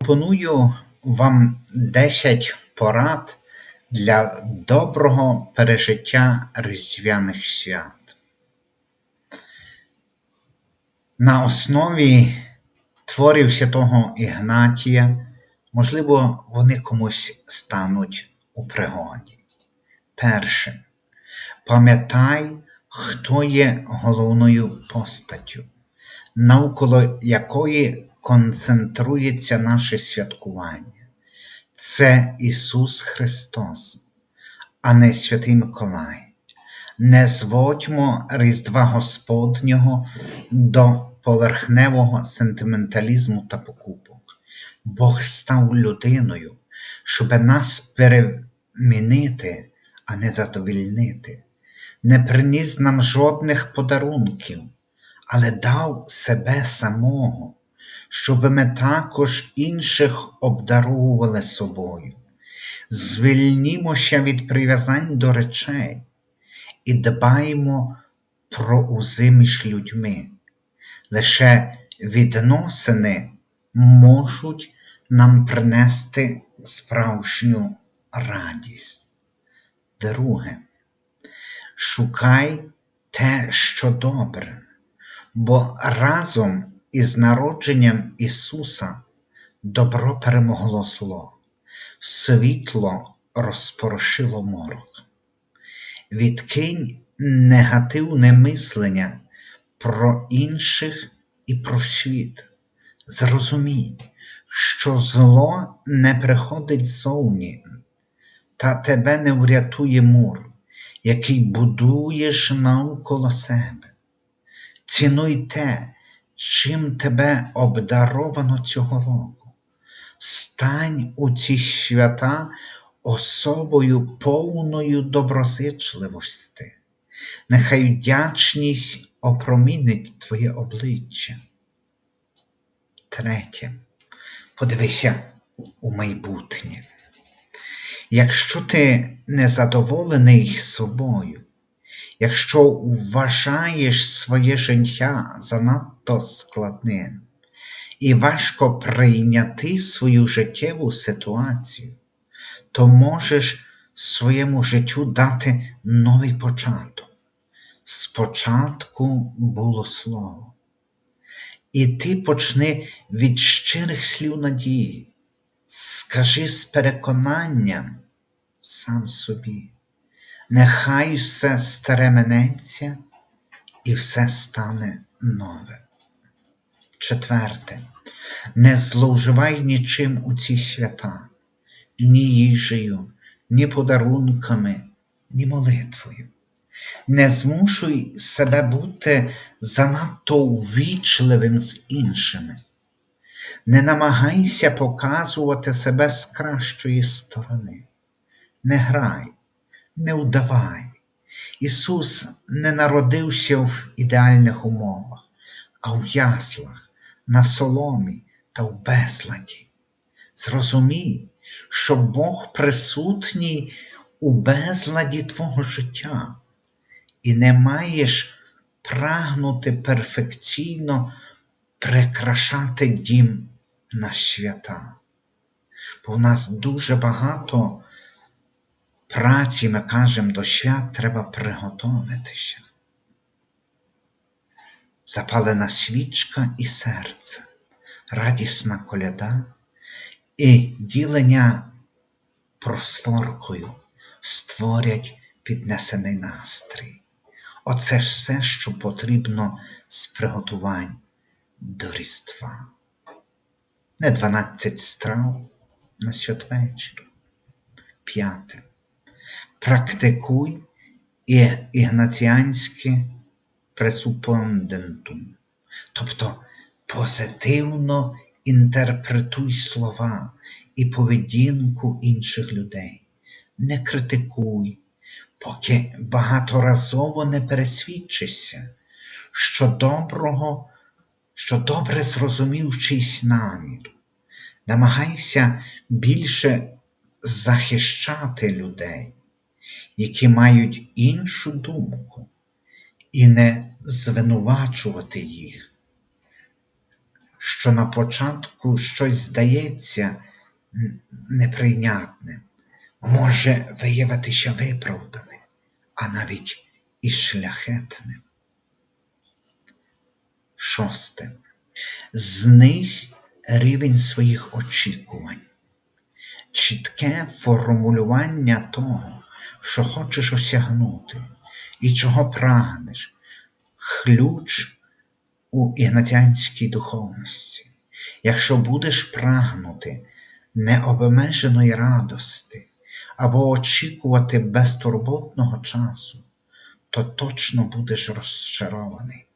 Пропоную вам 10 порад для доброго пережиття Різдвяних свят. На основі творів святого Ігнатія, можливо, вони комусь стануть у пригоді. Перше. Пам'ятай, хто є головною постаттю, навколо якої концентрується наше святкування. Це Ісус Христос, а не Святий Миколай. Не зводьмо Різдва Господнього до поверхневого сентименталізму та покупок. Бог став людиною, щоб нас перемінити, а не задовільнити. Не приніс нам жодних подарунків, але дав себе самого щоб ми також інших обдаровували собою. Звільнімося від прив'язань до речей і дбаємо про узи між людьми. Лише відносини можуть нам принести справжню радість. Друге, шукай те, що добре, бо разом із народженням Ісуса добро перемогло зло, світло розпорошило морок. Відкинь негативне мислення про інших і про світ. Зрозумій, що зло не приходить ззовні, та тебе не врятує мур, який будуєш навколо себе. Цінуй те, чим тебе обдаровано цього року. Стань у ці свята особою повною доброзичливості. Нехай вдячність опромінить твоє обличчя. Третє. Подивися у майбутнє. Якщо ти незадоволений собою, якщо вважаєш своє життя занадто складним і важко прийняти свою життєву ситуацію, то можеш своєму життю дати новий початок. Спочатку було слово. І ти почни від щирих слів надії, скажи з переконанням сам собі. Нехай все старе минеться і все стане нове. Четверте, не зловживай нічим у ці свята, ні їжею, ні подарунками, ні молитвою. Не змушуй себе бути занадто увічливим з іншими. Не намагайся показувати себе з кращої сторони. Не грай не удавай. Ісус не народився в ідеальних умовах, а в яслах, на соломі та в безладі. Зрозумій, що Бог присутній у безладі твого життя, і не маєш прагнути перфекційно прикрашати дім на свята. Бо в нас дуже багато праці ми кажемо до свят треба приготовитися. Запалена свічка і серце, радісна коляда і ділення просворкою створять піднесений настрій. Оце все, що потрібно з приготувань до Різдва. Не дванадцять страв на святвечір. П'яте практикуй ігнаціанське пресупондентум, тобто позитивно інтерпретуй слова і поведінку інших людей, не критикуй, поки багаторазово не пересвідчишся, що доброго, що добре зрозумів чийсь намір. Намагайся більше захищати людей, які мають іншу думку, і не звинувачувати їх. що на початку щось здається неприйнятним, може виявитися виправданим, а навіть і шляхетним. Шосте. Знизь рівень своїх очікувань. Чітке формулювання того, що хочеш осягнути і чого прагнеш, ключ у ігнатянській духовності. Якщо будеш прагнути необмеженої радости або очікувати безтурботного часу, то точно будеш розчарований.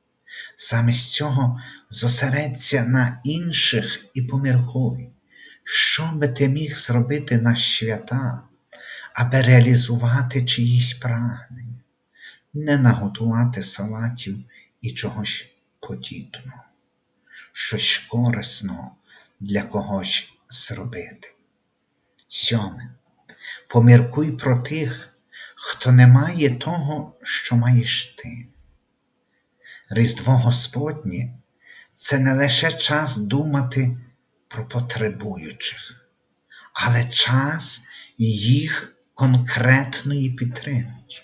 Замість цього зосередься на інших і поміркуй, що би ти міг зробити на свята, аби реалізувати чиїсь прагнення, не наготувати салатів і чогось подібного, щось корисного для когось зробити. Сьоме. Поміркуй про тих, хто не має того, що маєш ти. Різдво Господнє це не лише час думати про потребуючих, але час їх конкретної підтримки.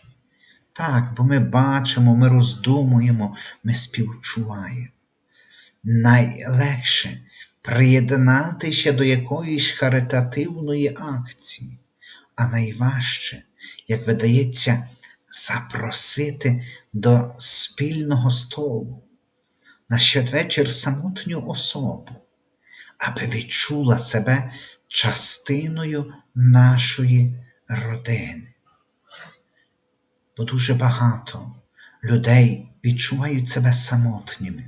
Так, бо ми бачимо, ми роздумуємо, ми співчуваємо. Найлегше приєднатися до якоїсь харитативної акції, а найважче, як видається, запросити до спільного столу на святвечір самотню особу, аби відчула себе частиною нашої родини. Бо дуже багато людей відчувають себе самотніми,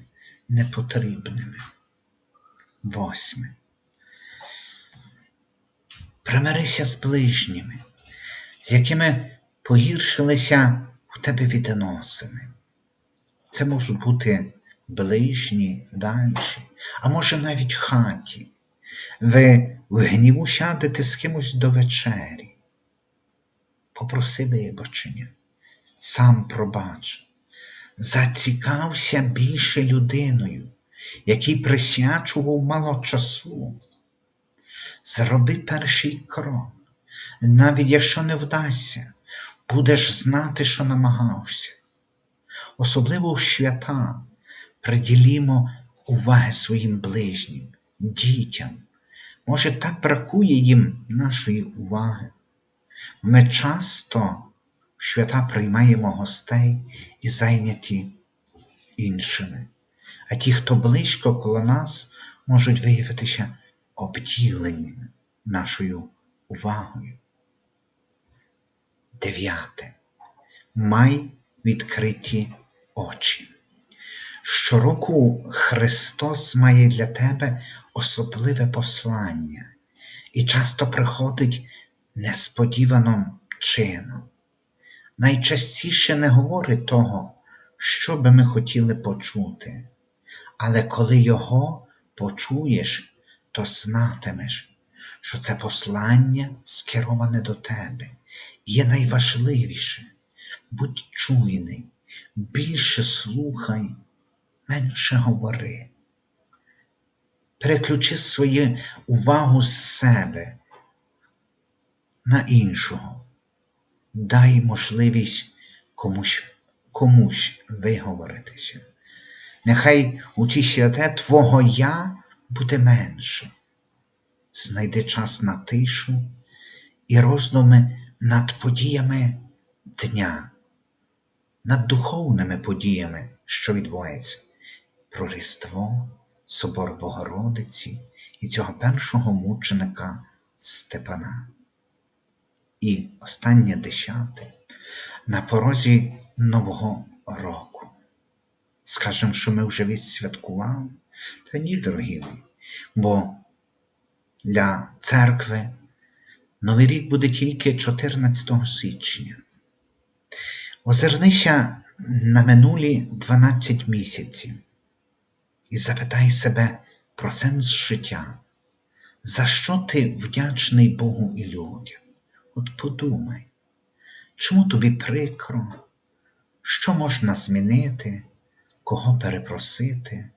непотрібними. Восьме. Примирися з ближніми, з якими погіршилися у тебе відносини. Це можуть бути ближні, дальші, а може навіть хаті. Ви в гніву сядете з кимось до вечері. Попроси вибачення, сам пробач, зацікався більше людиною, який присвячував мало часу. Зроби перший крок, навіть якщо не вдасться, будеш знати, що намагався. Особливо в свята приділімо уваги своїм ближнім, дітям. Може, так бракує їм нашої уваги. Ми часто в свята приймаємо гостей і зайняті іншими, а ті, хто близько коло нас, можуть виявитися обділеними нашою увагою. Дев'яте. Май відкриті очі. Щороку Христос має для тебе особливе послання і часто приходить несподіваним чином. Найчастіше не говорить того, що би ми хотіли почути, але коли його почуєш, то знатимеш, що це послання скероване до тебе є найважливіше. Будь чуйний, більше слухай, менше говори. Переключи свою увагу з себе на іншого. Дай можливість комусь, комусь виговоритися. Нехай у ті святе Твого Я буде менше. Знайди час на тишу і роздуми над подіями дня, над духовними подіями, що відбувається, про Різдво, Собор Богородиці і цього першого мученика Степана. І останнє десяте на порозі Нового року. Скажемо, що ми вже відсвяткували, та ні, дорогі мої, бо для церкви Новий рік буде тільки 14 січня. Озирнися на минулі 12 місяців і запитай себе про сенс життя. За що ти вдячний Богу і людям? От подумай, чому тобі прикро, що можна змінити, кого перепросити,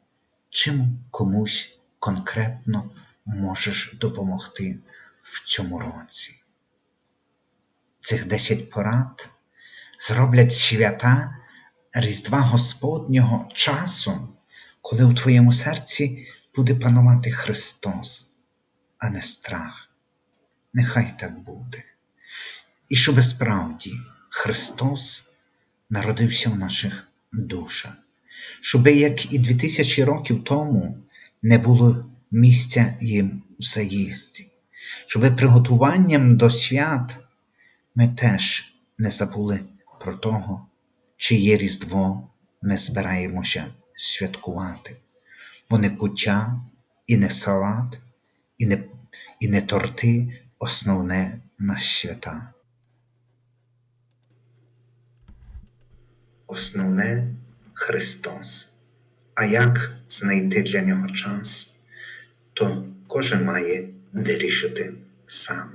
чим комусь конкретно можеш допомогти в цьому році. Цих 10 порад зроблять свята Різдва Господнього часом, коли у твоєму серці буде панувати Христос, а не страх. Нехай так буде. І щоб справді Христос народився в наших душах, щоби, як і дві тисячі років тому, не було місця їм у заїзді, щоби приготуванням до свят ми теж не забули про того, чиє Різдво ми збираємося святкувати, бо не куття, і не салат, і не, і не торти основне на свята. Основне Христос. А як знайти для нього час, то кожен має вирішити сам.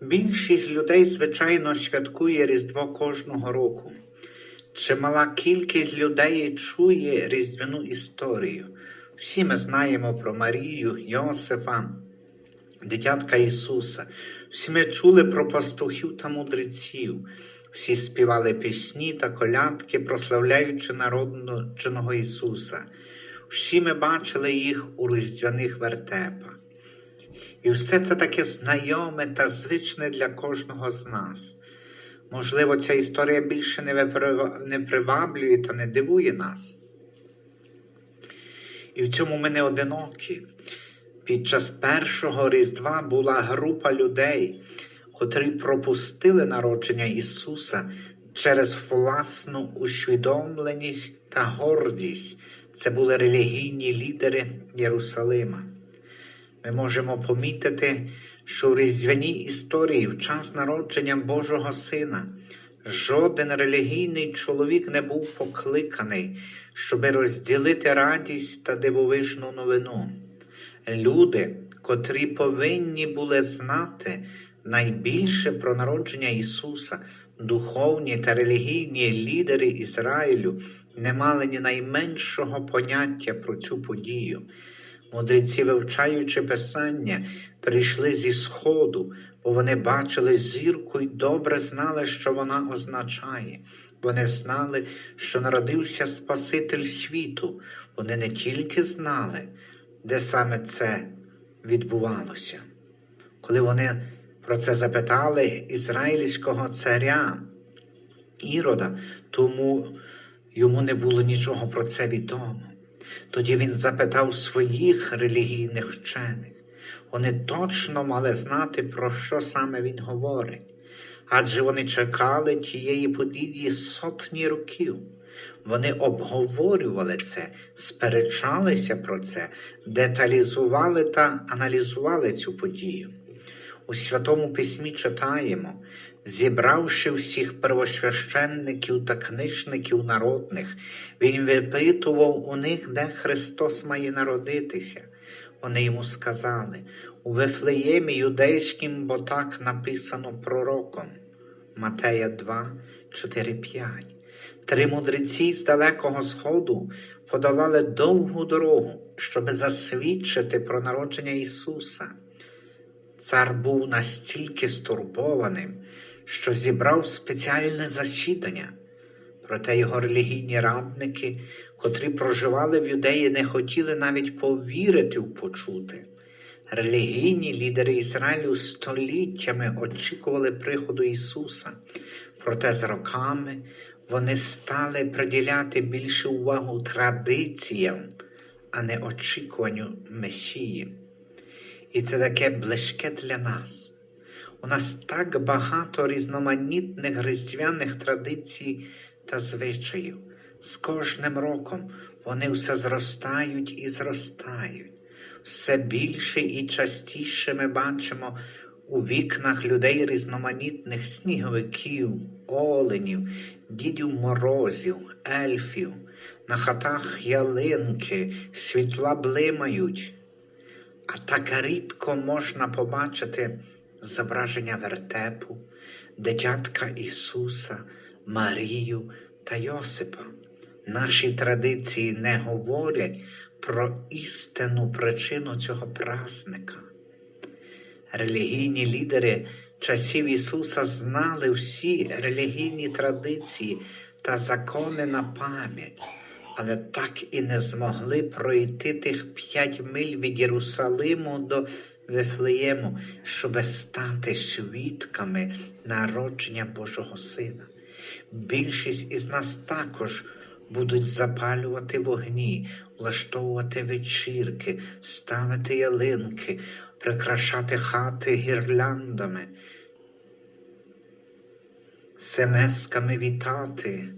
Більшість людей, звичайно, святкує Різдво кожного року. Чимала кількість людей чує різдвяну історію. Всі ми знаємо про Марію, Йосифа, дитятка Ісуса. Всі ми чули про пастухів та мудреців. Всі співали пісні та колядки, прославляючи народженого Ісуса. Всі ми бачили їх у різдвяних вертепах. І все це таке знайоме та звичне для кожного з нас. Можливо, ця історія більше не приваблює та не дивує нас. І в цьому ми не одинокі. Під час першого Різдва була група людей, котрі пропустили народження Ісуса через власну усвідомленість та гордість. Це були релігійні лідери Єрусалима. Ми можемо помітити, що в різдвяній історії в час народження Божого Сина жоден релігійний чоловік не був покликаний, щоби розділити радість та дивовижну новину. Люди, котрі повинні були знати найбільше про народження Ісуса, духовні та релігійні лідери Ізраїлю, не мали ні найменшого поняття про цю подію. Мудреці, вивчаючи Писання, прийшли зі сходу, бо вони бачили зірку і добре знали, що вона означає. Вони знали, що народився Спаситель світу. Вони не тільки знали, де саме це відбувалося. Коли вони про це запитали ізраїльського царя Ірода, тому йому не було нічого про це відомо. Тоді він запитав своїх релігійних вчених. Вони точно мали знати, про що саме він говорить, адже вони чекали тієї події сотні років. Вони обговорювали це, сперечалися про це, деталізували та аналізували цю подію. У Святому Письмі читаємо, зібравши всіх первосвященників та книжників народних, він випитував у них, де Христос має народитися. Вони йому сказали у Вифлеємі юдейським, бо так написано пророком. Матея 2, 4, 5. Три мудреці з далекого сходу подолали довгу дорогу, щоб засвідчити про народження Ісуса. Цар був настільки стурбованим, що зібрав спеціальне засідання. Проте його релігійні радники, котрі проживали в юдеї, не хотіли навіть повірити в почуте. Релігійні лідери Ізраїлю століттями очікували приходу Ісуса, проте з роками вони стали приділяти більше увагу традиціям, а не очікуванню Месії. І це таке близьке для нас. У нас так багато різноманітних різдвяних традицій та звичаїв. З кожним роком вони все зростають і зростають. Все більше і частіше ми бачимо у вікнах людей різноманітних сніговиків, оленів, дідів морозів, ельфів, на хатах ялинки, світла блимають. А так рідко можна побачити зображення вертепу, дитятка Ісуса, Марію та Йосипа. Наші традиції не говорять про істинну причину цього празника. Релігійні лідери часів Ісуса знали всі релігійні традиції та закони на пам'ять, але так і не змогли пройти тих п'ять миль від Єрусалиму до Вифлеєму, щоби стати свідками народження Божого Сина. Більшість із нас також будуть запалювати вогні, влаштовувати вечірки, ставити ялинки, прикрашати хати гірляндами, семесками вітати,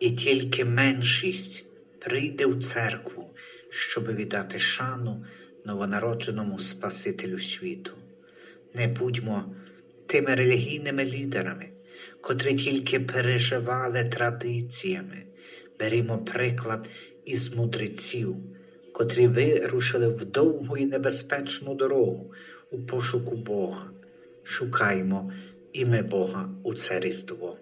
і тільки меншість прийде в церкву, щоб віддати шану новонародженому Спасителю світу. Не будьмо тими релігійними лідерами, котрі тільки переживали традиціями. Берімо приклад із мудреців, котрі вирушили в довгу і небезпечну дорогу у пошуку Бога. Шукаймо і Бога у це Різдво.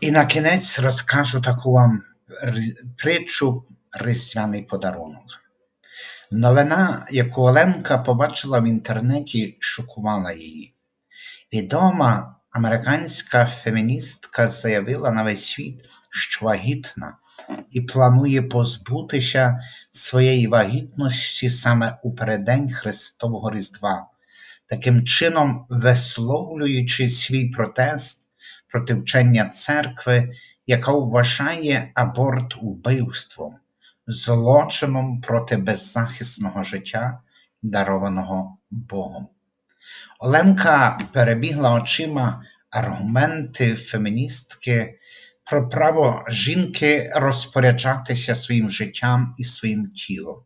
І на кінець розкажу таку вам притчу Різдвяний подарунок. Новина, яку Оленка побачила в інтернеті, шокувала її. Відома американська феміністка заявила на весь світ, що вагітна і планує позбутися своєї вагітності саме у переддень Христового Різдва, таким чином висловлюючи свій протест проти вчення церкви, яка вважає аборт убивством, злочином проти беззахисного життя, дарованого Богом. Оленка перебігла очима аргументи феміністки про право жінки розпоряджатися своїм життям і своїм тілом,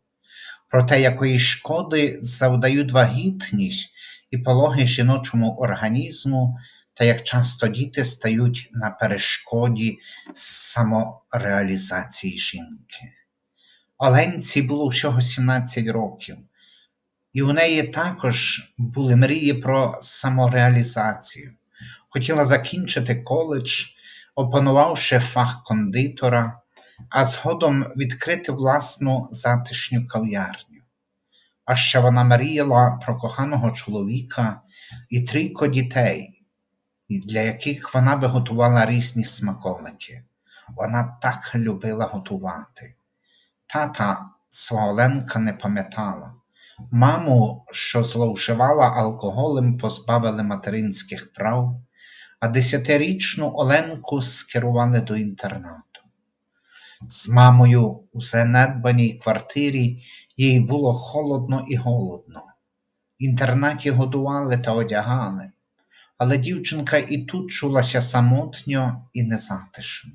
про те, якої шкоди завдають вагітність і пологи жіночому організму, та як часто діти стають на перешкоді самореалізації жінки. Оленці було всього 17 років, і у неї також були мрії про самореалізацію. Хотіла закінчити коледж, опанувавши фах кондитора, а згодом відкрити власну затишню кав'ярню. А ще вона мріяла про коханого чоловіка і трійко дітей, для яких вона би готувала різні смаколики. Вона так любила готувати. Тата свого Оленка не пам'ятала. Маму, що зловживала алкоголем, позбавили материнських прав, а десятирічну Оленку скерували до інтернату. З мамою у занедбаній квартирі їй було холодно і голодно. Інтернаті годували та одягали, але дівчинка і тут чулася самотньо і незатишно.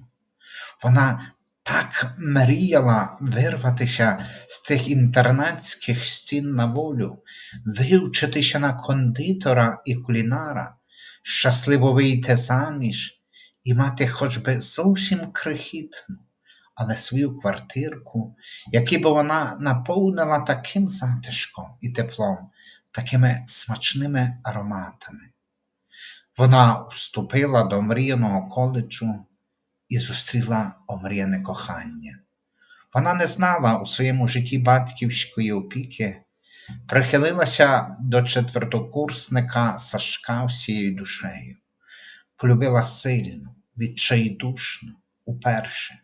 Вона так мріяла вирватися з тих інтернатських стін на волю, вивчитися на кондитора і кулінара, щасливо вийти заміж і мати хоч би зовсім крихітну, але свою квартирку, яку б вона наповнила таким затишком і теплом, такими смачними ароматами. Вона вступила до мріяного коледжу і зустріла омріяне кохання. Вона не знала у своєму житті батьківської опіки, прихилилася до четвертокурсника Сашка всією душею, полюбила сильно, відчайдушно, уперше.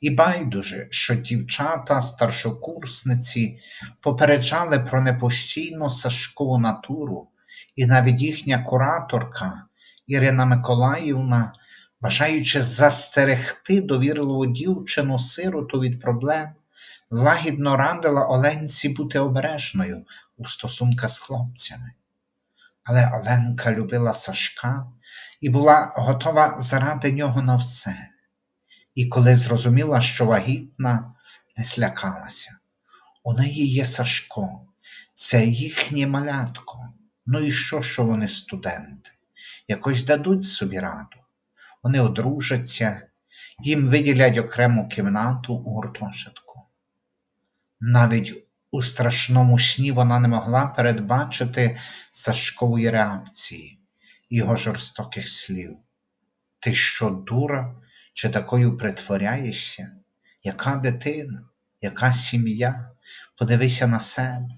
І байдуже, що дівчата, старшокурсниці попереджали про непостійну Сашкову натуру, і навіть їхня кураторка Ірина Миколаївна бажаючи застерегти довірливу дівчину сироту від проблем, лагідно радила Оленці бути обережною у стосунках з хлопцями. Але Оленка любила Сашка і була готова заради нього на все. І коли зрозуміла, що вагітна, не злякалася. У неї є Сашко, це їхнє малятко. Ну і що, що вони студенти? Якось дадуть собі раду вони одружаться, їм виділять окрему кімнату у гуртожитку. Навіть у страшному сні вона не могла передбачити Сашкової реакції, його жорстоких слів. Ти що, дура, чи такою притворяєшся? Яка дитина? яка сім'я, подивися на себе.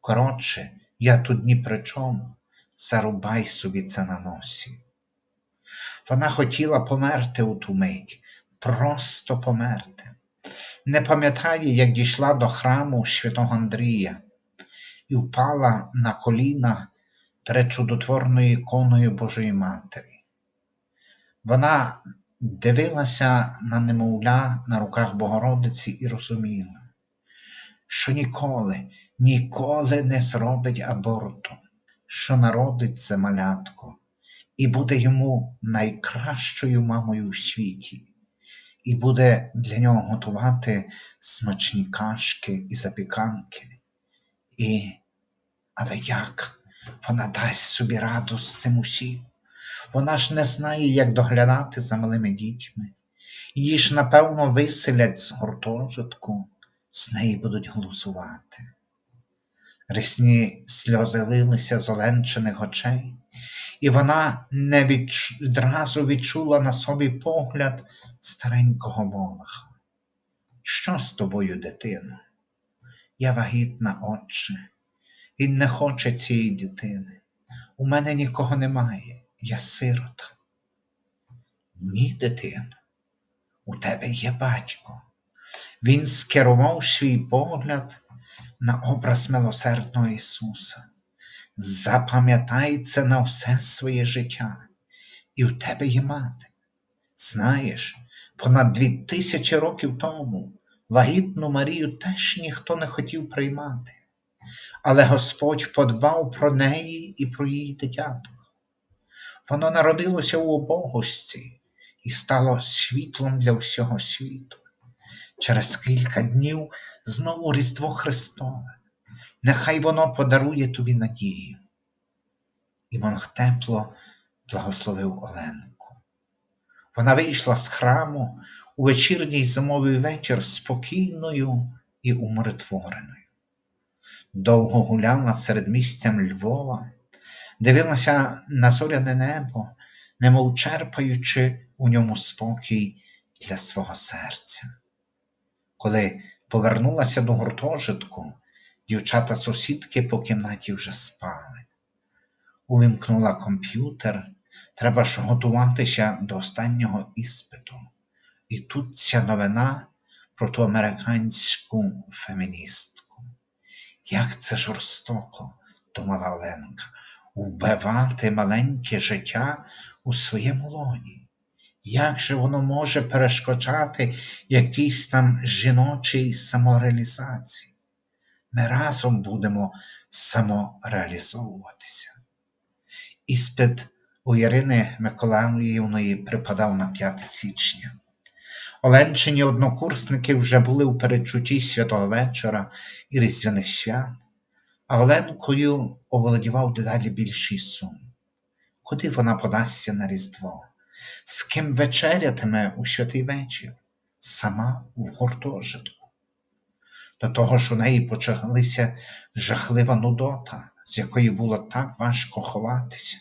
Коротше, я тут ні при чому, зарубай собі це на носі. Вона хотіла померти у ту мить, просто померти. Не пам'ятає, як дійшла до храму святого Андрія і впала на коліна перед чудотворною іконою Божої Матері. Вона дивилася на немовля на руках Богородиці і розуміла, що ніколи, ніколи не зробить аборту, що народить це малятко і буде йому найкращою мамою у світі, і буде для нього готувати смачні кашки і запіканки. І, але як вона дасть собі раду з цим усім? Вона ж не знає, як доглядати за малими дітьми. Її ж, напевно, виселять з гуртожитку, з неї будуть голосувати. Рясні сльози лилися з оленчених очей, і вона не відразу відчула на собі погляд старенького Молаха. Що з тобою, дитино? Я вагітна, отче, він не хоче цієї дитини. У мене нікого немає, я сирота. Ні, дитино, у тебе є батько. Він скерував свій погляд на образ милосердного Ісуса. Запам'ятай це на все своє життя, і у тебе є мати. Знаєш, понад дві тисячі років тому вагітну Марію теж ніхто не хотів приймати, але Господь подбав про неї і про її дитятко. Воно народилося у обогості і стало світлом для всього світу. Через кілька днів знову Різдво Христове. Нехай воно подарує тобі надію. І монах тепло благословив Оленку. Вона вийшла з храму у вечірній зимовий вечір спокійною і умиротвореною. Довго гуляла серед місцям Львова, дивилася на зоряне небо, немов черпаючи у ньому спокій для свого серця. Коли повернулася до гуртожитку, дівчата сусідки по кімнаті вже спали. Увімкнула комп'ютер, треба ж готуватися до останнього іспиту. І тут ця новина про ту американську феміністку. Як це жорстоко, думала Оленка, вбивати маленьке життя у своєму лоні. Як же воно може перешкоджати якійсь там жіночій самореалізації? Ми разом будемо самореалізовуватися. Іспит у Ірини Миколаївної припадав на 5 січня. Оленчині однокурсники вже були у передчутті святого вечора і різдвяних свят, а Оленкою оволодівав дедалі більший сум. Куди вона подасться на Різдво? З ким вечерятиме у святий вечір? Сама в гуртожитку. До того ж у неї почалася жахлива нудота, з якої було так важко ховатися.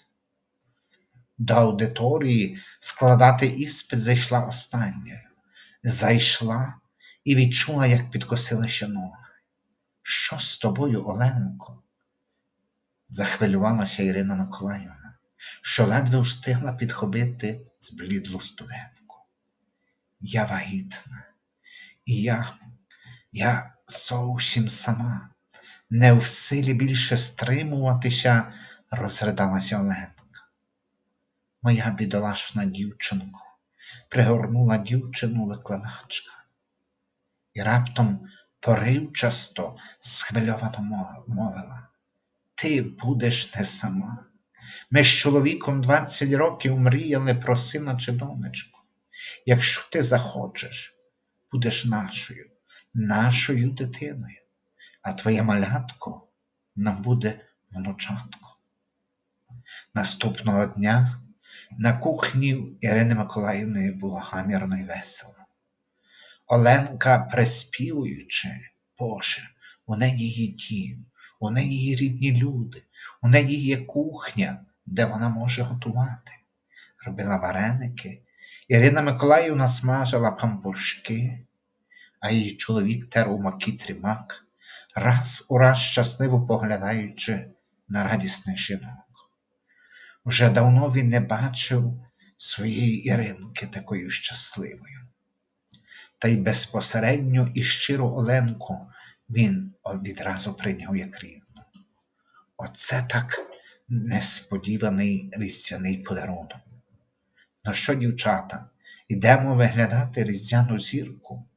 До аудиторії складати іспит зайшла останньою. Зайшла і відчула, як підкосилися ноги. Що з тобою, Оленко? захвилювалася Ірина Миколаївна, що ледве встигла підхопити зблідлу студентку. Я вагітна, і я, я зовсім сама, не в силі більше стримуватися, розридалася Оленка. Моя бідолашна дівчинко, пригорнула дівчину викладачка. І раптом поривчасто, схвильовано мовила Ти будеш не сама. Ми з чоловіком 20 років мріяли про сина чи донечку. Якщо ти захочеш, будеш нашою, нашою дитиною, а твоє малятко нам буде внучатко. Наступного дня на кухні Ірини Миколаївної було гамірно й весело. Оленка, приспівуючи, Боже, у неї є дім, у неї є рідні люди, у неї є кухня, де вона може готувати. Робила вареники, Ірина Миколаївна смажила пампушки, а її чоловік тер у макітрі мак, раз у раз щасливо поглядаючи на радісних жінок. Вже давно він не бачив своєї Іринки такою щасливою. Та й безпосередньо і щиру Оленку він відразу прийняв як рідну. Оце так несподіваний різдвяний подарунок. Ну що, дівчата, ідемо виглядати різдвяну зірку?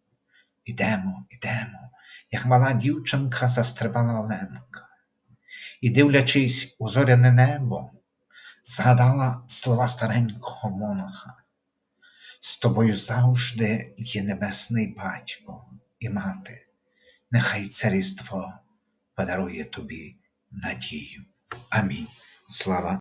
Ідемо, ідемо, як мала дівчинка застрибала Оленка. І, дивлячись у зоряне небо, згадала слова старенького монаха. З тобою завжди є небесний батько і мати. Нехай це різдво подарує тобі надію. Амінь. Слава